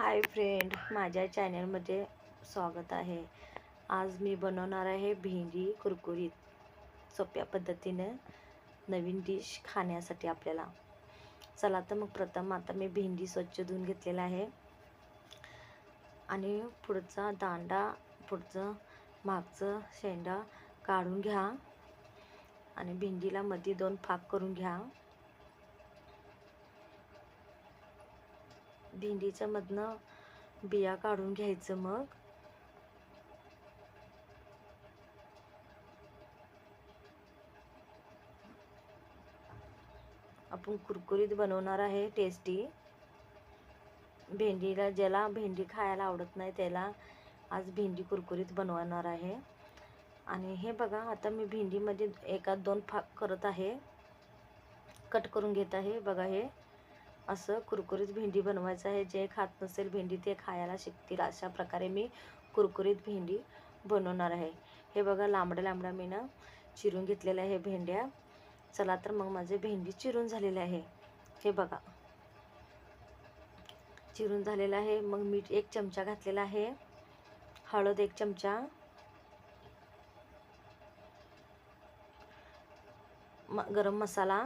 Hi friend माझ्या चॅनलमध्ये स्वागत आहे. आज मी बनवणार आहे भेंडी कुरकुरीत. सोप्या पद्धतीने नवीन डिश खाण्यासाठी आपल्याला. चला तर मग प्रथम आता मी भेंडी स्वच्छ धुवून घेतलेला आहे. आणि पुढचा दांडा पुढचं मागचं शेंडा काढून घ्या. आणि भेंडीला मध्ये दोन फाक करून घ्या. भेंडीच्या मधनं बिया काढून घ्यायचं मग. आपण कुरकुरीत बनवणार आहे टेस्टी भेंडीला ज्याला भेंडी खायला आवडत नाही त्याला आज भेंडी कुरकुरीत बनवणार आहे. आणि हे बघा आता मी भेंडीमध्ये एका दोन फाक करत आहे. कट करून घेत आहे बघा हे. असं कुरकुरीत भेंडी बनवायचं आहे. जे खात नसेल भेंडी ते खायला शिकतील. अशा प्रकारे मी कुरकुरीत भेंडी बनवणार आहे. हे बघा लांबड्या लांबड्या मी ना चिरून घेतलेल्या आहे भेंड्या. चला तर मग माझे भेंडी चिरून झालेले आहे. हे बघा. चिरून झालेलं आहे. मग मीठ एक चमचा घातलेला आहे. हळद एक चमचा. म गरम मसाला.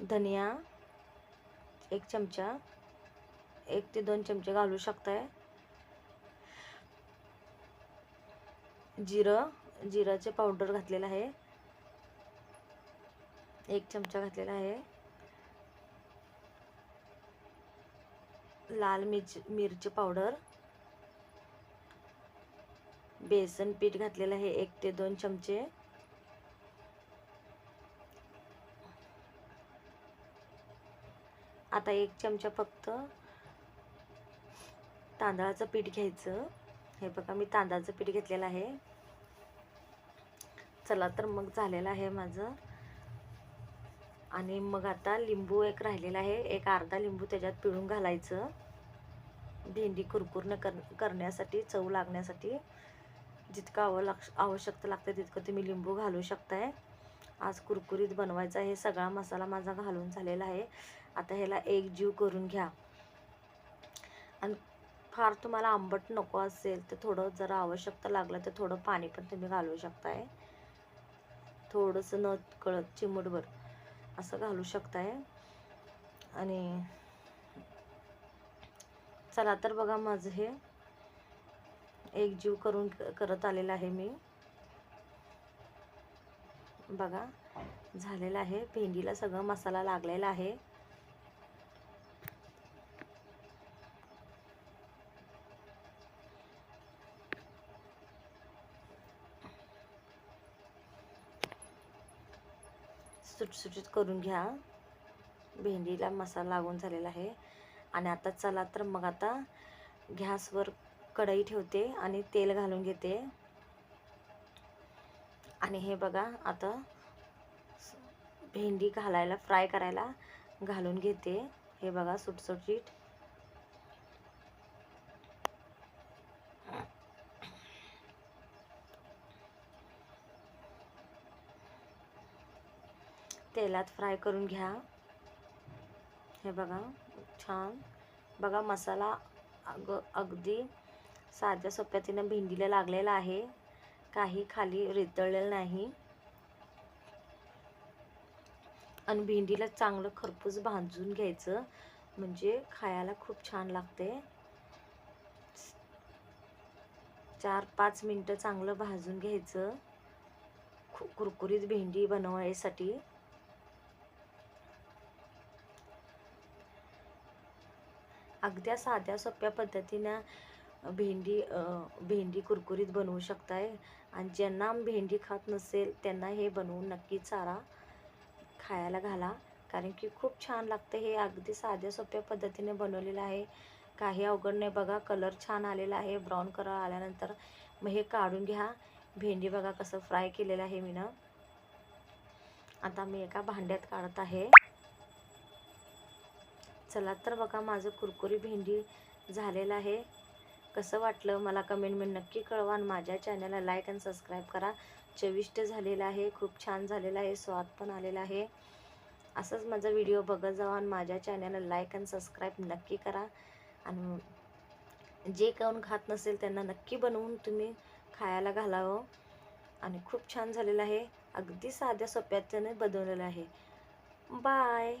धनिया. एक चमचा एक ते दोन चमचे घालू शकताय. जिरं जिराचे पावडर घातलेलं आहे. एक चमचा घातलेला आहे. लाल मिरच मिरची पावडर. बेसन पीठ घातलेलं आहे एक ते दोन चमचे. आता एक चमचा फक्त तांदळाचं पीठ घ्यायचं. हे बघा मी तांदळाचं पीठ घेतलेलं आहे. चला तर मग झालेलं आहे माझं. आणि मग आता लिंबू एक राहिलेला आहे. एक अर्धा लिंबू त्याच्यात पिळून घालायचं. भेंडी कुरकुरनं कर करण्यासाठी चव लागण्यासाठी जितकं आव लाग आवश्यकता लागते तितकं तुम्ही लिंबू घालू शकताय. आज कुरकुरीत बनवायचा आहे. सगळा मसाला माझा घालून झालेला आहे. आता ह्याला एक जीव करून घ्या. आणि फार तुम्हाला आंबट नको असेल तर थोडं जरा आवश्यकता लागलं तर थोडं पाणी पण तुम्ही घालू शकताय. थोडंसं न कळत चिमूटभर असं घालू शकताय. आणि चला तर बघा माझं हे एक जीव करून करत आलेलं आहे मी. बघा झालेलं आहे. भेंडीला सगळं मसाला लागलेला आहे. सुटसुटीत करून घ्या. भेंडीला मसाला लागून झालेला आहे. आणि आता चला तर मग आता गॅसवर कढई ठेवते आणि तेल घालून घेते. आणि हे बघा आता भेंडी घालायला फ्राय करायला घालून घेते. हे बघा सुटसुटीत. तेलात फ्राय करून घ्या. हे बघा छान. बघा मसाला अग अगदी साध्या सोप्या तिनं भेंडीला लागलेला आहे. काही खाली रितळलेलं नाही. आणि भेंडीला चांगलं खरपूस भाजून घ्यायचं. म्हणजे खायला खूप छान लागते. चार पाच मिनटं चांगलं भाजून घ्यायचं. कुरकुरीत भेंडी बनवायसाठी. अगद्या साध्या सोप्या पद्धतीनं भेंडी भेंडी कुरकुरीत बनवू शकताय. आणि ज्यांना भेंडी खात नसेल त्यांना हे बनवून नक्की चारा खायला घाला. कारण की खूप छान लागतं. हे अगदी साध्या सोप्या पद्धतीने बनवलेलं आहे. काही अवघड नाही बघा. कलर छान आलेला आहे. ब्राऊन कलर आल्यानंतर मग हे काढून घ्या. भेंडी बघा कसं फ्राय केलेलं आहे मी ना आता मी एका भांड्यात काढत आहे. चला तर बघा माझं कुरकुरी भेंडी झालेलं आहे. कसं वाटलं मला कमेंटमेंट नक्की कळवा आणि माझ्या चॅनलला लाईक आणि सबस्क्राईब करा. चविष्ट झालेलं आहे खूप छान झालेलं आहे स्वाद पण आलेला आहे. असंच माझा व्हिडिओ बघत जावा आणि माझ्या चॅनलला लाईक आणि सबस्क्राईब नक्की करा. आणि जे कोण खात नसेल त्यांना नक्की बनवून तुम्ही खायला घालावं. आणि खूप छान झालेलं आहे. अगदी साध्या सोप्याच्याने बनवलेलं आहे. बाय